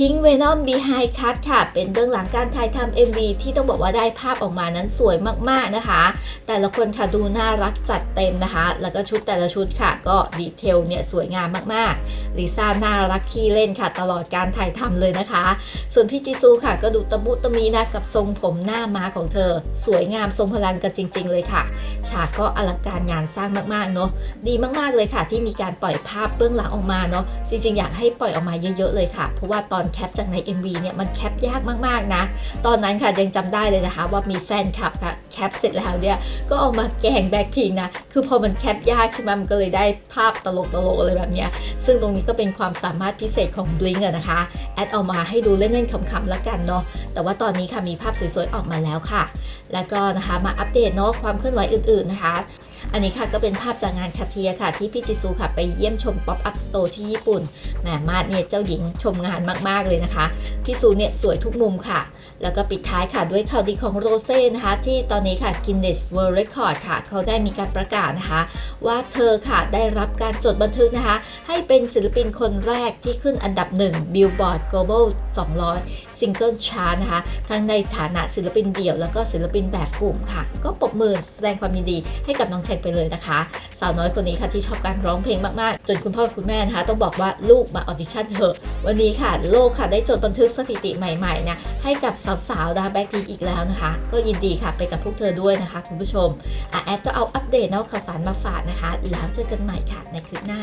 Pink Venom Behind Cut ค่ะ เป็นเบื้องหลังการถ่ายทำ MV ที่ต้องบอกว่าได้ภาพออกมานั้นสวยมากๆนะคะ แต่ละคนค่ะดูน่ารักจัดเต็มนะคะ แล้วก็ชุดแต่ละชุดค่ะ ก็ดีเทลเนี่ยสวยงามมากๆลิซ่าน่ารักขี้เล่นค่ะ ตลอดการถ่ายทำเลยนะคะ ส่วนพี่จีซูค่ะ ก็ดูตะมุตะมีนะกับทรงผมหน้าม้าของเธอ สวยงามทรงพลังกันจริง ๆ เลยค่ะ ฉากก็อลังการงานสร้างมากๆเนาะดีมากๆเลยค่ะ ที่มีการปล่อยภาพเบื้องหลังออกมาเนาะจริง ๆ อยากให้ปล่อยออกมาเยอะ ๆ เลยค่ะเพราะว่าตอนแคปจากใน MV เนี่ยมันแคปยากมากๆนะ ตอนนั้นค่ะยังจำได้เลยนะคะ ว่ามีแฟนคลับค่ะแคปเสร็จแล้วเนี่ยก็เออกมาแกงแบ็คพิงนะ คือพอมันแคปยากใช่ไหมมันก็เลยได้ภาพตลกๆอะไรแบบเนี้ยซึ่งตรงนี้ก็เป็นความสามารถพิเศษของ Blink อะนะคะ แอดเอามาให้ดูเล่นๆขำๆแล้วกันเนาะแต่ว่าตอนนี้ค่ะมีภาพสวยๆออกมาแล้วค่ะ แล้วก็นะคะมาอัปเดตเนาะความเคลื่อนไหวอื่นๆนะคะ อันนี้ค่ะก็เป็นภาพจากงานคาเทียค่ะ ที่พี่จิซูค่ะไปเยี่ยมชม Pop Up Store ที่ญี่ปุ่นแหมมาดเนี่ยเจ้าหญิงชมงานมากๆเลยนะคะ พี่ซูเนี่ยสวยทุกมุมค่ะ แล้วก็ปิดท้ายค่ะด้วยข่าวดีของโรเซ่นะคะ ที่ตอนนี้ค่ะ Guinness World Record ค่ะ เขาได้มีการประกาศนะคะ ว่าเธอค่ะได้รับการจดบันทึกนะคะ ให้เป็นศิลปินคนแรกที่ขึ้นอันดับหนึ่ง Billboard Global 200 ซิงเกิลชาร์ตนะคะทั้งในฐานะศิลปินเดี่ยว แล้วก็ศิลปินแบบกลุ่มค่ะ ก็ปรบมือแสดงความยินดีให้กับน้องแทงไปเลยนะคะ สาวน้อยคนนี้ค่ะที่ชอบการร้องเพลงมากๆ จนคุณพ่อคุณแม่นะคะ ต้องบอกว่าลูกมาออดิชั่นเถอะ วันนี้ค่ะ โลกค่ะได้จดบันทึกสถิติใหม่ๆนะให้กับสาวๆดาแบ็กพีอีกแล้วนะคะ ก็ยินดีค่ะไปกับพวกเธอด้วยนะคะ คุณผู้ชมอะแอดก็เอาอัปเดตนาะข่าวสารมาฝากนะคะ แล้วเจอกันใหม่ค่ะในคลิปหน้า